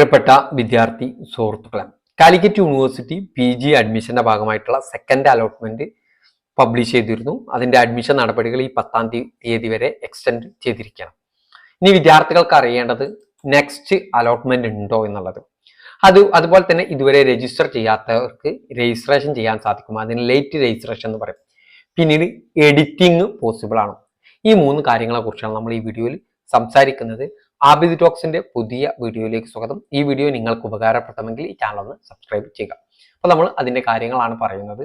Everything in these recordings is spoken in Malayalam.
പ്രിയപ്പെട്ട വിദ്യാർത്ഥി സുഹൃത്തുക്കളെ കാലിക്കറ്റ് യൂണിവേഴ്സിറ്റി പി ജി അഡ്മിഷന്റെ ഭാഗമായിട്ടുള്ള സെക്കൻഡ് അലോട്ട്മെന്റ് പബ്ലിഷ് ചെയ്തിരുന്നു. അതിന്റെ അഡ്മിഷൻ നടപടികൾ ഈ പത്താം തീയതി വരെ എക്സ്റ്റെൻഡ് ചെയ്തിരിക്കുകയാണ്. ഇനി വിദ്യാർത്ഥികൾക്ക് അറിയേണ്ടത് നെക്സ്റ്റ് അലോട്ട്മെന്റ് ഉണ്ടോ എന്നുള്ളത്. അത് അതുപോലെ തന്നെ ഇതുവരെ രജിസ്റ്റർ ചെയ്യാത്തവർക്ക് രജിസ്ട്രേഷൻ ചെയ്യാൻ സാധിക്കും അതിന് ലേറ്റ് രജിസ്ട്രേഷൻ എന്ന് പറയും. പിന്നീട് എഡിറ്റിംഗ് പോസിബിൾ ആണ്? ഈ മൂന്ന് കാര്യങ്ങളെ കുറിച്ചാണ് നമ്മൾ ഈ വീഡിയോയിൽ സംസാരിക്കുന്നത്. ആബിദ് ടോക്സിന്റെ പുതിയ വീഡിയോയിലേക്ക് സ്വാഗതം. ഈ വീഡിയോ നിങ്ങൾക്ക് ഉപകാരപ്പെട്ടെങ്കിൽ ഈ ചാനൽ ഒന്ന് സബ്സ്ക്രൈബ് ചെയ്യുക. അപ്പൊ നമ്മൾ അതിന്റെ കാര്യങ്ങളാണ് പറയുന്നത്.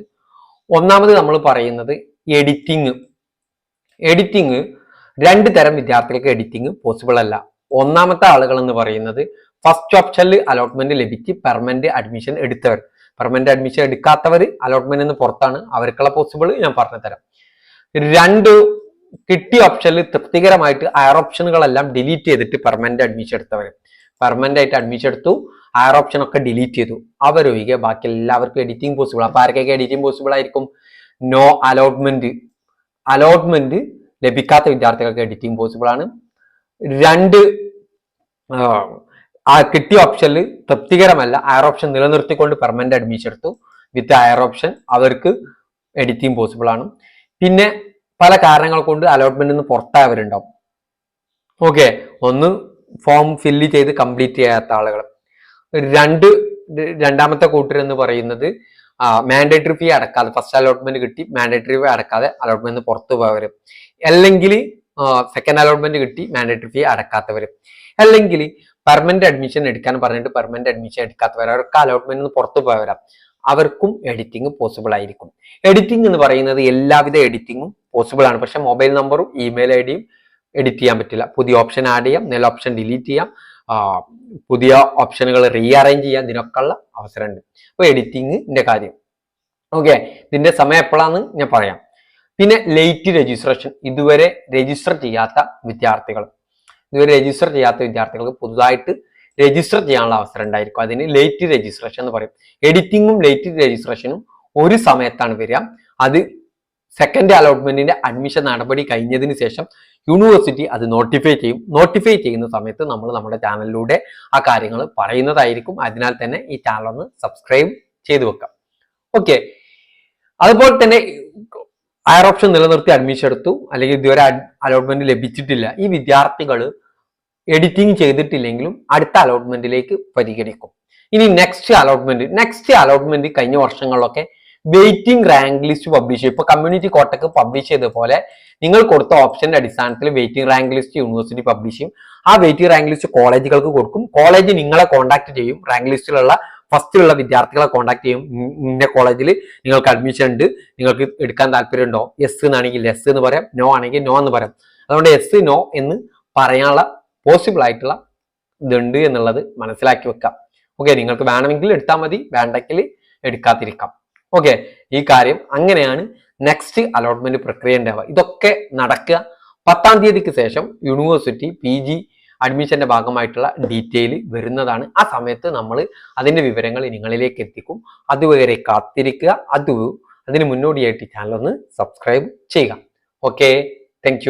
ഒന്നാമത് നമ്മൾ പറയുന്നത് എഡിറ്റിംഗ് എഡിറ്റിംഗ് രണ്ട് തരം വിദ്യാർത്ഥികൾക്ക് എഡിറ്റിംഗ് പോസിബിൾ അല്ല. ഒന്നാമത്തെ ആളുകൾ എന്ന് പറയുന്നത് ഫസ്റ്റ് ഓപ്ഷനിൽ അലോട്ട്മെന്റ് ലഭിച്ച് പെർമനന്റ് അഡ്മിഷൻ എടുത്തവർ. പെർമനന്റ് അഡ്മിഷൻ എടുക്കാത്തവർ അലോട്ട്മെന്റ് നിന്ന് പുറത്താണ്. അവർക്കുള്ള പോസിബിൾ ഞാൻ പറഞ്ഞു തരാം രണ്ട് കിട്ടിയ ഓപ്ഷനിൽ തൃപ്തികരമായിട്ട് ഹയർ ഓപ്ഷനുകളെല്ലാം ഡിലീറ്റ് ചെയ്തിട്ട് പെർമനന്റ് അഡ്മിഷൻ എടുത്തവർ പെർമനന്റ് ആയിട്ട് അഡ്മിഷൻ എടുത്തു ഹയർ ഓപ്ഷൻ ഒക്കെ ഡിലീറ്റ് ചെയ്തു. അവരൊഴികെ ബാക്കി എല്ലാവർക്കും എഡിറ്റിംഗ് പോസിബിൾ അപ്പൊ ആർക്കൊക്കെ എഡിറ്റിംഗ് പോസിബിൾ ആയിരിക്കും? നോ അലോട്ട്മെന്റ് അലോട്ട്മെന്റ് ലഭിക്കാത്ത വിദ്യാർത്ഥികൾക്ക് എഡിറ്റിംഗ് പോസിബിൾ ആണ്. രണ്ട് ആ, കിട്ടിയ ഓപ്ഷനിൽ തൃപ്തികരമല്ല ഹയർ ഓപ്ഷൻ നിലനിർത്തിക്കൊണ്ട് പെർമനന്റ് അഡ്മിഷൻ എടുത്തു. വിത്ത് ഹയർ ഓപ്ഷൻ അവർക്ക് എഡിറ്റിംഗ് പോസിബിൾ ആണ്. പിന്നെ പല കാരണങ്ങൾ കൊണ്ട് അലോട്ട്മെന്റ് നിന്ന് പുറത്തായവരുണ്ടാവും. ഓക്കെ ഒന്ന് ഫോം ഫില്ല് ചെയ്ത് കംപ്ലീറ്റ് ചെയ്യാത്ത ആളുകൾ. രണ്ട് രണ്ടാമത്തെ കൂട്ടർ എന്ന് പറയുന്നത് മാൻഡേറ്ററി ഫീ അടക്കാതെ ഫസ്റ്റ് അലോട്ട്മെന്റ് കിട്ടി മാൻഡേറ്ററി ഫീ അടക്കാതെ അലോട്ട്മെന്റ് പുറത്തു പോയവർ അല്ലെങ്കിൽ സെക്കൻഡ് അലോട്ട്മെന്റ് കിട്ടി മാൻഡേറ്ററി ഫീ അടക്കാത്തവർ അല്ലെങ്കിൽ പെർമനന്റ് അഡ്മിഷൻ എടുക്കാൻ പറഞ്ഞിട്ട് പെർമനന്റ് അഡ്മിഷൻ എടുക്കാത്തവർ അവർക്ക് അലോട്ട്മെന്റ് പുറത്തു പോയവരാ. അവർക്കും എഡിറ്റിംഗ് പോസിബിൾ ആയിരിക്കും. എഡിറ്റിംഗ് എന്ന് പറയുന്നത് എല്ലാവിധ എഡിറ്റിംഗും പോസിബിൾ ആണ്. പക്ഷെ മൊബൈൽ നമ്പറും ഇമെയിൽ ഐ ഡിയും എഡിറ്റ് ചെയ്യാൻ പറ്റില്ല. പുതിയ ഓപ്ഷൻ ആഡ് ചെയ്യാം നില ഓപ്ഷൻ ഡിലീറ്റ് ചെയ്യാം. പുതിയ ഓപ്ഷനുകൾ റീഅറേഞ്ച് ചെയ്യാം. ഇതിനൊക്കെയുള്ള അവസരമുണ്ട്. അപ്പോൾ എഡിറ്റിംഗിന്റെ കാര്യം. ഓക്കെ ഇതിന്റെ സമയം എപ്പോഴാന്ന് ഞാൻ പറയാം. പിന്നെ ലേറ്റ് രജിസ്ട്രേഷൻ ഇതുവരെ രജിസ്റ്റർ ചെയ്യാത്ത വിദ്യാർത്ഥികൾ. ഇതുവരെ രജിസ്റ്റർ ചെയ്യാത്ത വിദ്യാർത്ഥികൾക്ക് പുതുതായിട്ട് രജിസ്റ്റർ ചെയ്യാനുള്ള അവസരം ഉണ്ടായിരിക്കും. അതിന് ലേറ്റ് രജിസ്ട്രേഷൻ എന്ന് പറയും. എഡിറ്റിങ്ങും ലേറ്റ് രജിസ്ട്രേഷനും ഒരു സമയത്താണ് വരിക. അത് സെക്കൻഡ് അലോട്ട്മെന്റിന്റെ അഡ്മിഷൻ നടപടി കഴിഞ്ഞതിന് ശേഷം യൂണിവേഴ്സിറ്റി അത് നോട്ടിഫൈ ചെയ്യും. നോട്ടിഫൈ ചെയ്യുന്ന സമയത്ത് നമ്മൾ നമ്മുടെ ചാനലിലൂടെ ആ കാര്യങ്ങൾ പറയുന്നതായിരിക്കും. അതിനാൽ തന്നെ ഈ ചാനൽ ഒന്ന് സബ്സ്ക്രൈബ് ചെയ്തു വെക്കാം. ഓക്കെ അതുപോലെ തന്നെ ഹയർ ഓപ്ഷൻ നിലനിർത്തി അഡ്മിഷൻ എടുത്തു. അല്ലെങ്കിൽ ഇതുവരെ അലോട്ട്മെന്റ് ലഭിച്ചിട്ടില്ല. ഈ വിദ്യാർത്ഥികൾ എഡിറ്റിംഗ് ചെയ്തിട്ടില്ലെങ്കിലും അടുത്ത അലോട്ട്മെന്റിലേക്ക് പരിഗണിക്കും. ഇനി നെക്സ്റ്റ് അലോട്ട്മെന്റ് നെക്സ്റ്റ് അലോട്ട്മെന്റ് കഴിഞ്ഞ വർഷങ്ങളിലൊക്കെ വെയിറ്റിംഗ് റാങ്ക് ലിസ്റ്റ് പബ്ലിഷ് ചെയ്യും ഇപ്പൊ കമ്മ്യൂണിറ്റി കോട്ടക്ക് പബ്ലിഷ് ചെയ്ത പോലെ നിങ്ങൾ കൊടുത്ത ഓപ്ഷന്റെ അടിസ്ഥാനത്തിൽ waiting rank list university publish ചെയ്യും. ആ വെയിറ്റിംഗ് റാങ്ക് ലിസ്റ്റ് കോളേജുകൾക്ക് കൊടുക്കും. കോളേജ് നിങ്ങളെ കോൺടാക്ട് ചെയ്യും. റാങ്ക് ലിസ്റ്റിലുള്ള ഫസ്റ്റിലുള്ള വിദ്യാർത്ഥികളെ കോൺടാക്ട് ചെയ്യും. ഇന്ന- കോളേജിൽ നിങ്ങൾക്ക് അഡ്മിഷൻ ഉണ്ട്. നിങ്ങൾക്ക് എടുക്കാൻ താല്പര്യമുണ്ടോ? എസ് എന്നാണെങ്കിൽ എസ് എന്ന് പറയാം. നോ ആണെങ്കിൽ നോ എന്ന് പറയാം. അതുകൊണ്ട് എസ് നോ എന്ന് പറയാനുള്ള പോസിബിൾ ആയിട്ടുള്ള ഇതുണ്ട് എന്നുള്ളത് മനസ്സിലാക്കി വെക്കാം. ഓക്കെ നിങ്ങൾക്ക് വേണമെങ്കിൽ എടുത്താൽ മതി. വേണ്ടെങ്കിൽ എടുക്കാതിരിക്കാം. ഓക്കെ ഈ കാര്യം അങ്ങനെയാണ് നെക്സ്റ്റ് അലോട്ട്മെന്റ് പ്രക്രിയ ഉണ്ടാവുക. ഇതൊക്കെ നടക്കുക. പത്താം തീയതിക്ക് ശേഷം യൂണിവേഴ്സിറ്റി പി ജി അഡ്മിഷന്റെ ഭാഗമായിട്ടുള്ള ഡീറ്റെയിൽ വരുന്നതാണ്. ആ സമയത്ത് നമ്മൾ അതിന്റെ വിവരങ്ങൾ നിങ്ങളിലേക്ക് എത്തിക്കും. അതുവരെ കാത്തിരിക്കുക. അത് അതിന് മുന്നോടിയായിട്ട് ചാനൽ ഒന്ന് സബ്സ്ക്രൈബ് ചെയ്യുക. Okay thank